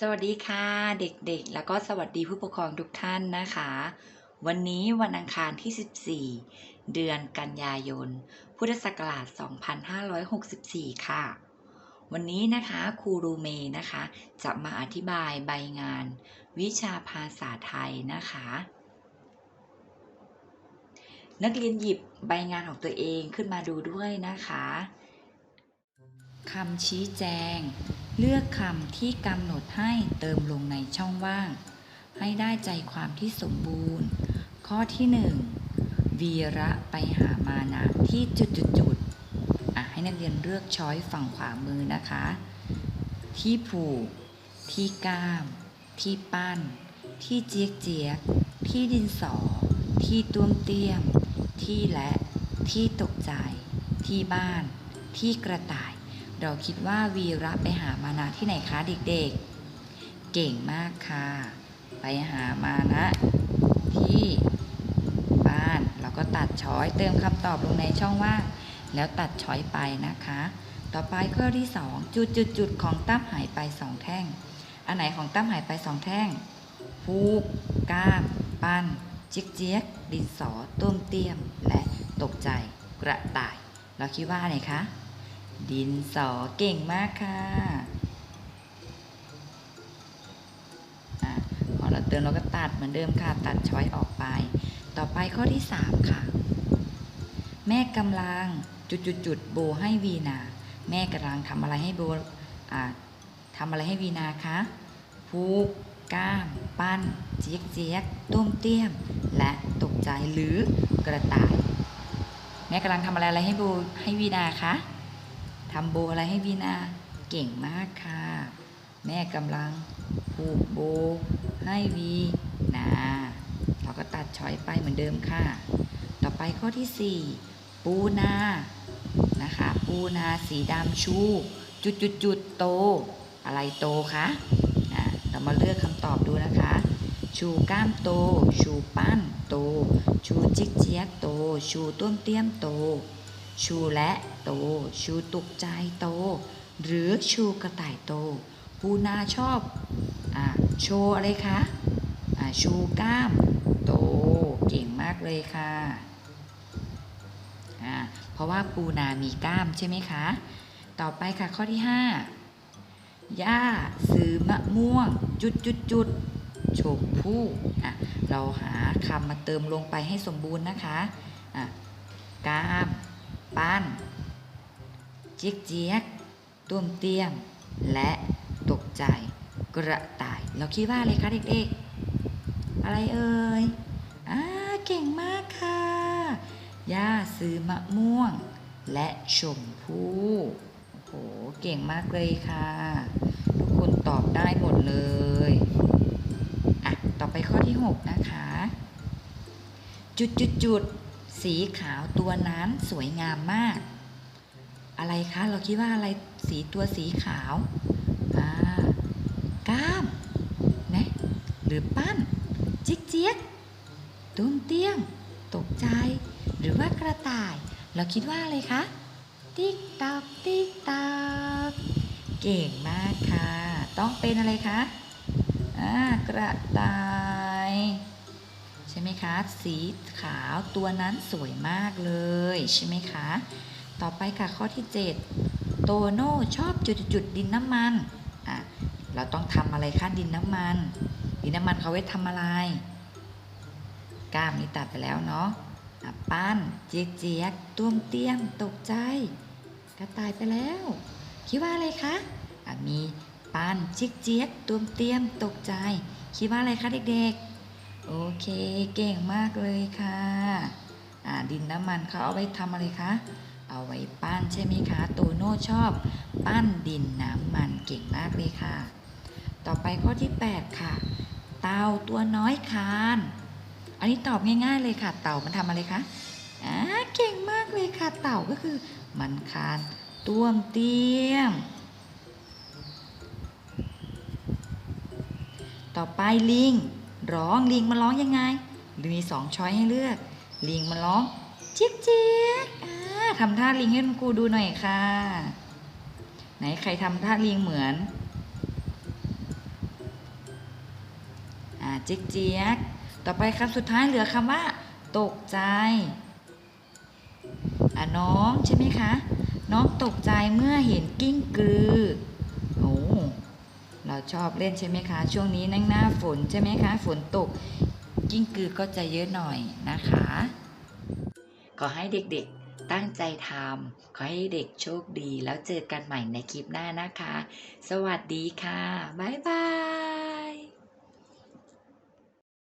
สวัสดีค่ะเด็กๆ แล้วก็สวัสดีผู้ปกครองทุกท่านนะคะ วันนี้วันอังคารที่ 14 เดือนกันยายน พุทธศักราช 2564 ค่ะ วันนี้นะคะครูรูเมนะคะ จะมาอธิบายใบงาน วิชาภาษาไทยนะคะ นักเรียนหยิบใบงานของตัวเองขึ้นมาดูด้วยนะคะคำชี้แจง เลือกคำที่กำหนดให้เติมลงในช่องว่าง ให้ได้ใจความที่สมบูรณ์ ข้อที่หนึ่งวีระไปหามานะที่จุดจุดจุดๆอะให้นักเรียนเลือกช้อยฝั่งขวามือนะคะ ที่ผูก ที่ก้าม ที่ปั้น ที่เจี๊ยกเจี๊ยก ที่ดินสอ ที่ต้วมเตี้ยม ที่และ ที่ตกใจ ที่บ้าน ที่กระต่าย เราคิดว่าวีระไปหามานะที่ไหนคะเด็กๆ เก่งมากค่ะ ไปหามานะที่บ้านเราก็ตัดช้อยเติมคำตอบลงในช่องว่างแล้วตัดช้อยไปนะคะ ต่อไปข้อที่ 2 จุดจุดจุดๆๆของตั้มหายไปสองแท่ง อันไหนของตั้มหายไปสองแท่งพูกก้ามปั้นจิกเจี๊ยกดินสอต้มเตี้ยม และตกใจกระต่าย เราคิดว่าอะไรคะ ดินสอเก่งมากค่ะอะพอเราเติมเราก็ตัดเหมือนเดิมค่ะ ตัดช้อยออกไป ต่อไปข้อที่ 3 ค่ะ แม่กำลังจุดจุดจุดๆๆโบให้วีนา แม่กำลังทำอะไรให้โบทำอะไรให้วีนาคะพูกก้าม ปั้น เจี๊ยกเจี๊ยกต้มเตี้ยม และตกใจหรือกระต่าย แม่กำลังทำอะไรอะไรให้โบให้วีนาคะ ทำโบอะไรให้วีนาเก่งมากค่ะ แม่กำลังผูกโบให้วีนาเราก็ตัดช้อยไปเหมือนเดิมค่ะ ต่อไปข้อที่ 4 ปูนา นะคะ ปูนาสีดำชู จุดจุดจุดโต อะไรโตคะอะเรามาเลือกคำตอบดูนะคะ ชูก้ามโต ชูปั้นโต ชูจิกเจียกโต ชูต้มเตี้ยมโต ชูและ โต ชูตุกใจโต หรือชูกระต่ายโต ปูนาชอบอโชว์อะไรคะอ่าชูกล้ามโต เก่งมากเลยค่ะอ่าเพราะว่าปูนามีกล้ามใช่ไหมคะ ต่อไปค่ะข้อที่ 5 ย่าซื้อมะม่วง จุดจุดจุดชมพู่อะเราหาคำมาเติมลงไปให้สมบูรณ์นะคะอะกล้าม ปั้น จี๊ยกเจี๊ยกตุ้มเตี้ยม และตกใจกระต่าย เราคิดว่าอะไรคะเด็กๆ อะไรเอ่ยอ่าเก่งมากค่ะ ย่าซื้อมะม่วง และชมพู่โอ้โห เก่งมากเลยค่ะ ทุกคนตอบได้หมดเลยอะต่อไปข้อที่ 6 นะคะ จุดจุดจุดสีขาวตัวนั้นสวยงามมาก อะไรคะ เราคิดว่าอะไรสีตัวสีขาวอ่าก้ามนะหรือปั้น จิกเจี๊ยกตุ้มเตี้ยมตกใจ หรือว่ากระต่าย เราคิดว่าอะไรคะ ติ๊กตอกติ๊กตอกเก่งมากค่ะ ต้องเป็นอะไรคะอ่ากระต่ายใช่ไหมคะ สีขาวตัวนั้นสวยมากเลยใช่ไหมคะ ต่อไปค่ะข้อที่ 7 โตโน่ชอบจุดจุดๆดินน้ำมันอะเราต้องทำอะไรคะดินน้ำมัน ดินน้ำมันเขาไว้ทำอะไรกล้ามนี่ตัดไปแล้วเนาะะปั้นเจี๊ยกเจี๊ยกต้วมเตี้ยมตกใจ กระต่ายไปแล้ว คิดว่าอะไรคะมีปั้นเจี๊ยกเจี๊ยกต้วมเตี้ยมตกใจ คิดว่าอะไรคะเด็กๆ โอเคเก่งมากเลยค่ะดินน้ำมันเขาเอาไว้ทำอะไรคะ เอาไว้ปั้นใช่ไหมคะ โตโน่ชอบปั้นดินน้ำมันเก่งมากเลยค่ะ ต่อไปข้อที่ 8 ค่ะ เต่าตัวน้อยคาน อันนี้ตอบง่าย ๆ เลยค่ะ เต่ามันทำอะไรคะอ่าเก่งมากเลยค่ะ เต่าก็คือ มันคานต้วมเตี้ยม ต่อไปลิง ร้องลิงมันร้องยังไงมีสองช้อยให้เลือก ลิงมันร้องเจี๊ยกจี๊กอ่า ทำท่าลิงให้คุณครูดูหน่อยค่ะ ไหนใครทำท่าลิงเหมือนเจ๊กเจ๊กต่อไปคำสุดท้ายเหลือคำว่า ตกใจ อะน้องใช่ไหมคะ น้องตกใจเมื่อเห็นกิ้งกือ โอ้เราชอบเล่นใช่ไหมคะ ช่วงนี้นั่งหน้าฝนใช่ไหมคะ ฝนตกกิ้งกือก็จะเยอะหน่อยนะคะ ขอให้เด็กๆ ตั้งใจทำขอให้เด็กโชคดีแล้วเจอกันใหม่ในคลิปหน้านะคะ สวัสดีค่ะ บ๊ายบาย